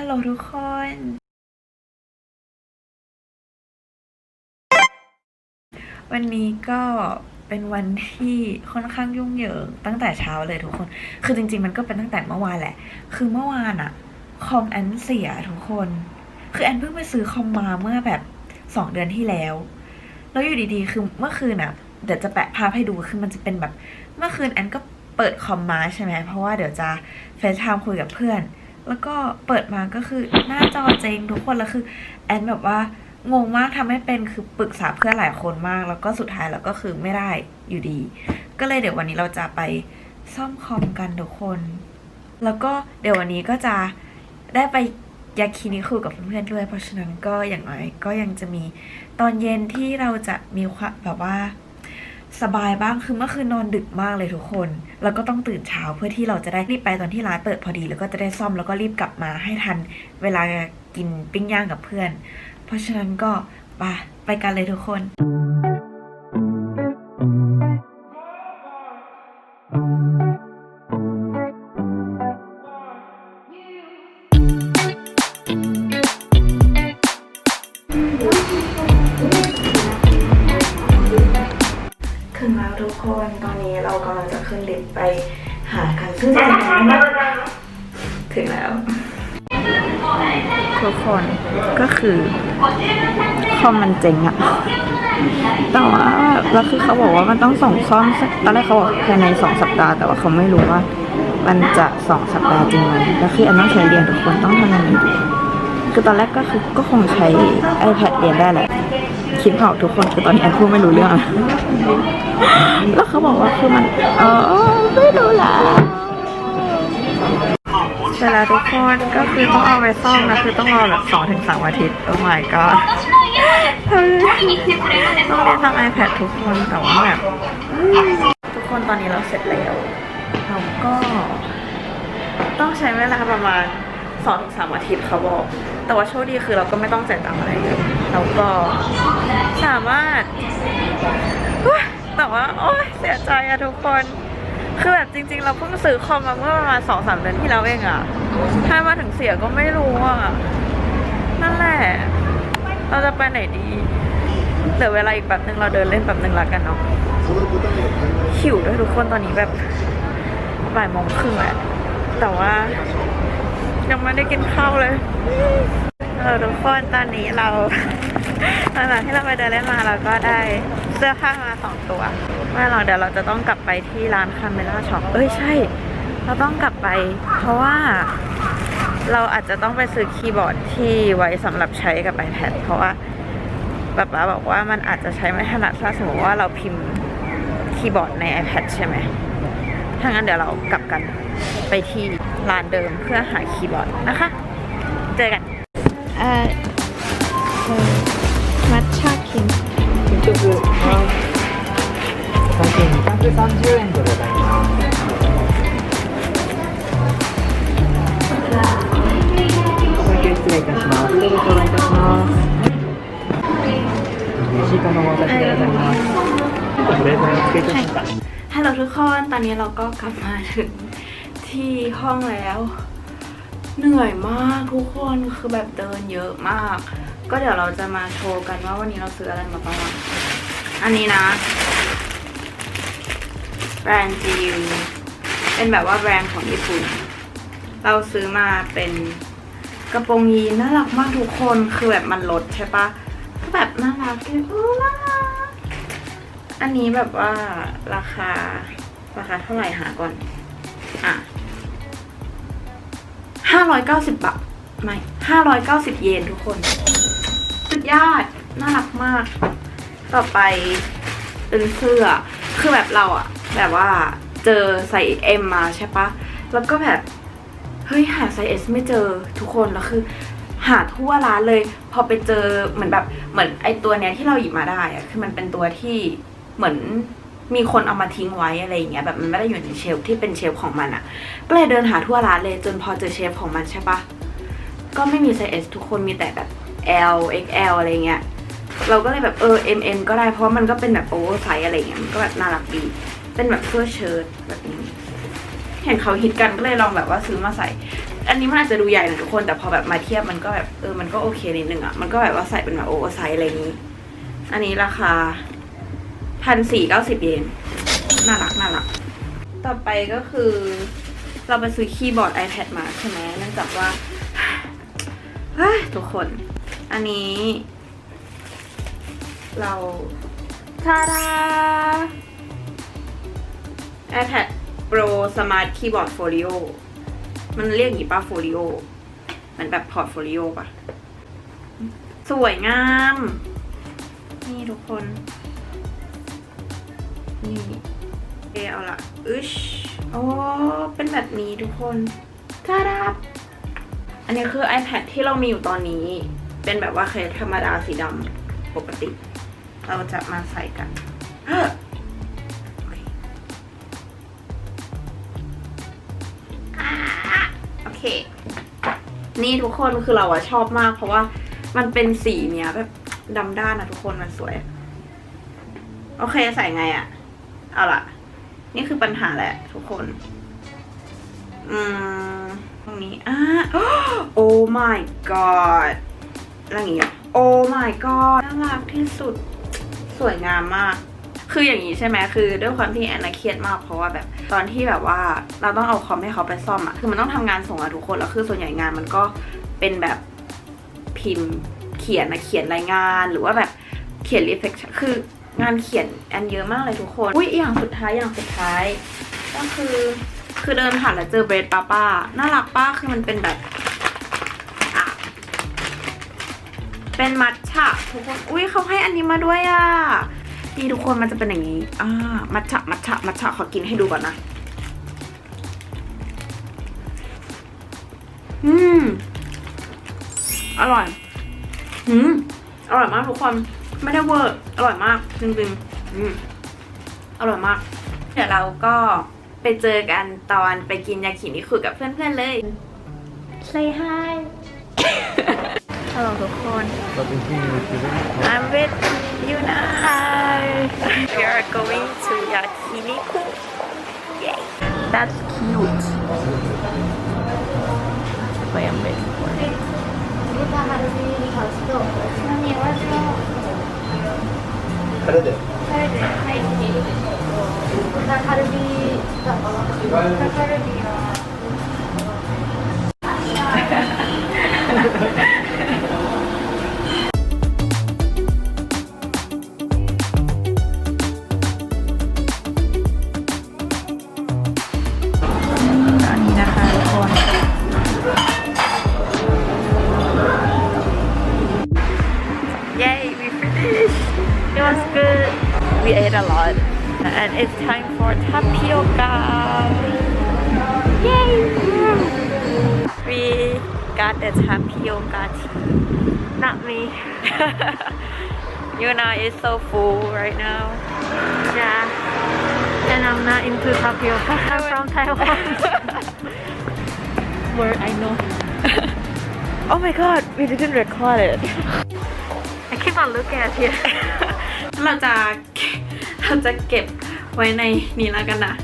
ฮัลโหลทุกคน วันนี้ก็เป็นวันที่ค่อนข้างยุ่งเหยิงตั้งแต่เช้าเลยทุกคน คือจริง ๆ มันก็เป็นตั้งแต่เมื่อวานแหละ คือเมื่อวานอะคอมแอนเสียทุกคน คือแอนเพิ่งไปซื้อคอมมาเมื่อแบบสองเดือนที่แล้ว แล้วอยู่ดีๆ คือเมื่อคืนอะเดี๋ยวจะแปะภาพให้ดู คือมันจะเป็นแบบ เมื่อคืนแอนก็เปิดคอมมาใช่ไหม เพราะว่าเดี๋ยวจะเฟซไทม์คุยกับเพื่อน แล้วก็เปิดมาก็คือหน้าจอเจงทุกคนแล้วคือ แอนแบบว่างงมากทำไม่เป็นคือปรึกษาเพื่อนหลายคนมาก แล้วก็สุดท้ายแล้วก็คือไม่ได้อยู่ดี ก็เลยเดี๋ยววันนี้เราจะไปซ่อมคอมกันทุกคน แล้วก็เดี๋ยววันนี้ก็จะได้ไปยาคินิคุกับเพื่อนๆด้วย เพราะฉะนั้นก็อย่างน้อยก็ยังจะมีตอนเย็นที่เราจะมีความแบบว่า สบายบ้างคือเมื่อคืนนอนดึกมากเลยทุกคน แล้วก็ต้องตื่นเช้าเพื่อที่เราจะได้รีบไปตอนที่ร้านเปิดพอดี แล้วก็จะได้ซ่อมแล้วก็รีบกลับมาให้ทันเวลากินปิ้งย่างกับเพื่อน เพราะฉะนั้นก็ไปไปกันเลยทุกคน ถึงแล้วทุกคนตอนนี้เรากำลังจะขึ้นลิฟต์ไปหากันซึ่งจะเป็นยังไงนะถึงแล้ว ทุกคนก็คือคอมมันเจ๋งอะแต่ว่าแล้วคือเขาบอกว่ามันต้องส่งซ่อมสักตอนแรกเขาบอกภายในสองสัปดาห์ แต่ว่าเขาไม่รู้ว่า มันจะสองสัปดาห์จริงไหมแล้วคืออันต้องใช้เรียนทุกคนต้องทำยังไงดีคือตอนแรกก็คือก็คงใช้ iPad เรียนได้แหละ คิดเผาทุกคนคือตอนนี้แอนพูดไม่รู้เรื่อง แล้วเขาบอกว่าคือมันเออไม่รู้ล้วเสร็จแล้วทุกคนก็คือต้องเอาไปซ่อมนะคือต้องรอแบบสองถึงสามอาทิตย์โอ้ my god ต้องเรียนทำ iPad ทุกคนแต่ว่าแบบทุกคนตอนนี้เราเสร็จแล้วเราก็ ต้องใช้เวลาประมาณสองถึงสามอาทิตย์เขาบอก แต่ว่าโชคดีคือเราก็ไม่ต้องจ่ายตังค์อะไรเลยเราก็สามารถแต่ว่าโอ๊ยเสียใจอะทุกคน คือแบบจริง ๆ เราเพิ่งซื้อคอมมาเมื่อประมาณสองสามเดือนที่แล้วเองอะถ้ามาถึงเสียก็ไม่รู้อะนั่นแหละ เราจะไปไหนดีเดี๋ยวเวลาอีกแบบนึงเราเดินเล่นแบบนึงละกันเนาะหิวด้วยทุกคนตอนนี้แบบบ่ายโมงครึ่งแหละแต่ว่า ยังไม่ได้กินข้าวเลยเออทุกคนตอนนี้เราหลังจากที่เราไปเดินเล่นมาเราก็ได้เสื้อผ้ามาสองตัวไม่หรอกเดี๋ยวเราจะต้องกลับไปที่ร้านคาเมล่าช็อปเอ้ยใช่ เราต้องกลับไป เพราะว่าเราอาจจะต้องไปซื้อคีย์บอร์ดที่ไว้สำหรับใช้กับ iPad เพราะว่าป๊าป๊าบอกว่ามันอาจจะใช้ไม่ถนัดถ้าสมมติว่าเราพิมพ์คีย์บอร์ดใน iPad ใช่ไหมถ้างั้นเดี๋ยวเรากลับกัน ไปที่ร้านเดิมเพื่อหาคีย์บอร์ดนะคะ เจอกัน เอ่อมัทฉะคิน 結局、最近230円でございます。お会計失礼いたします。どうぞ頂戴いたします。レシートのお渡しでございます。ご連絡お付けいたしました。 ฮัลโหลทุกคน ตอนนี้เราก็กลับมาถึง ที่ห้องแล้ว เหนื่อยมากทุกคนคือแบบเดินเยอะมาก ก็เดี๋ยวเราจะมาโชว์กันว่าวันนี้เราซื้ออะไรมาบ้างอันนี้นะแบรนด์ GU เป็นแบบว่าแบรนด์ของญี่ปุ่น เราซื้อมาเป็นกระโปรงยีนน่ารักมากทุกคนคือแบบมันลดใช่ปะก็แบบน่ารักเลยโอ้น่ารักอันนี้แบบว่าราคาราคาเท่าไหร่หาก่อน อะ ห้าร้อยเก้าสิบบาทไม่ห้าร้อยเก้าสิบเยนทุกคน สุดยอด น่ารักมาก ต่อไปเป็นเสื้อ คือแบบเราอะแบบว่าเจอไซส์ M มาใช่ปะ แล้วก็แบบ เฮ้ย หาไซส์ S ไม่เจอทุกคน แล้วคือ หาทั่วร้านเลย พอไปเจอเหมือนแบบเหมือนไอตัวเนี้ยที่เราหยิบมาได้อะคือมันเป็นตัวที่เหมือน มีคนเอามาทิ้งไว้อะไรอย่างเงี้ยแบบมันไม่ได้อยู่ในเชลฟ์ที่เป็นเชลฟ์ของมันอะก็เลยเดินหาทั่วร้านเลยจนพอเจอเชลฟ์ของมันใช่ปะก็ไม่มีไซส์ S ทุกคนมีแต่แบบ L XL อะไรเงี้ยเราก็เลยแบบเออ M M ก็ได้เพราะมันก็เป็นแบบโอเวอร์ไซส์อะไรเงี้ยมันก็แบบน่ารักดี เป็นแบบเสื้อเชิ้ตแบบนี้ เห็นเขาฮิตกันก็เลยลองแบบว่าซื้อมาใส่ อันนี้มันอาจจะดูใหญ่หนะทุกคนแต่พอแบบมาเทียบมันก็แบบเออมันก็โอเคนิดนึงอะมันก็แบบว่าใส่เป็นแบบโอเวอร์ไซส์อะไรนี้ อันนี้ราคา พันสี่เก้าสิบเยนน่ารักน่ารัก ต่อไปก็คือ เราไปซื้อคีย์บอร์ด iPad มาใช่ไหมเนื่องจากว่าเฮ้ยทุกคน อันนี้ เราทาดา iPad Pro Smart Keyboard Folio มันเรียกอย่างนี้ป่ะ Folio มันแบบพอร์ตโฟลิโอป่ะ สวยงาม นี่ทุกคน นี่เอเอาละอึชโอ้เป็นแบบนี้ทุกคนทาดาบอันนี้คือ iPad ที่เรามีอยู่ตอนนี้ เป็นแบบว่าเคสธรรมดาสีดำปกติ เราจะมาใส่กันโอเคอ่าโอเค นี่ทุกคนคือเราอะชอบมาก เพราะว่ามันเป็นสีเนี้ยแบบดำด้านอะทุกคนมันสวย โอเคใส่ไงอะ เอาล่ะ นี่คือปัญหาแหละทุกคน อืม ตรงนี้อ่าโอ้ my god อะไรอย่างเงี้ยโอ้ my god น่ารักที่สุด สวยงามมาก คืออย่างนี้ใช่ไหมคือด้วยความที่แอนนาเครียดมากเพราะว่าแบบตอนที่แบบว่าเราต้องเอาคอมให้เขาไปซ่อมอะคือมันต้องทำงานส่งอะทุกคนแล้วคือส่วนใหญ่งานมันก็เป็นแบบพิมพ์เขียนนะเขียนรายงานหรือว่าแบบเขียนรีเฟกชั่นคือ งานเขียนแอนเยอะมากเลยทุกคน อุ้ยอย่างสุดท้ายอย่างสุดท้าย ก็คือคือเดินผ่านแล้วเจอเบรดป้าป้า น่ารักป้าคือมันเป็นแบบอะเป็นมัทฉะทุกคน อุ้ยเขาให้อันนี้มาด้วยอะนี่ทุกคนมันจะเป็นอย่างนี้ อ่า มัทฉะมัทฉะมัทฉะขอกินให้ดูก่อนนะ อืม อร่อย อืม อร่อยมากทุกคน ไม่ได้เวอร์ อร่อยมากจริงๆอืมอร่อยมาก เดี๋ยวเราก็ไปเจอกันตอนไปกินยากินิคุกับเพื่อนๆเลย Say hi ฮัลโหลทุกคน But the thing is, you don't I'm with Yuna. We are going to Yakiniku. Yay. That's cute. That's what I'm waiting for. タレで。レで入っているカルビだと豚カルビは And it's time for tapioca. Yay! We got the tapioca tea. Not me. Yuna is so full right now. Yeah. And I'm not into tapioca. I'm from Taiwan. Where I know. Oh my god, we didn't record it. I keep on looking at you. เราจะ เราจะเก็บ ไว้ในนี้แล้วกันนะ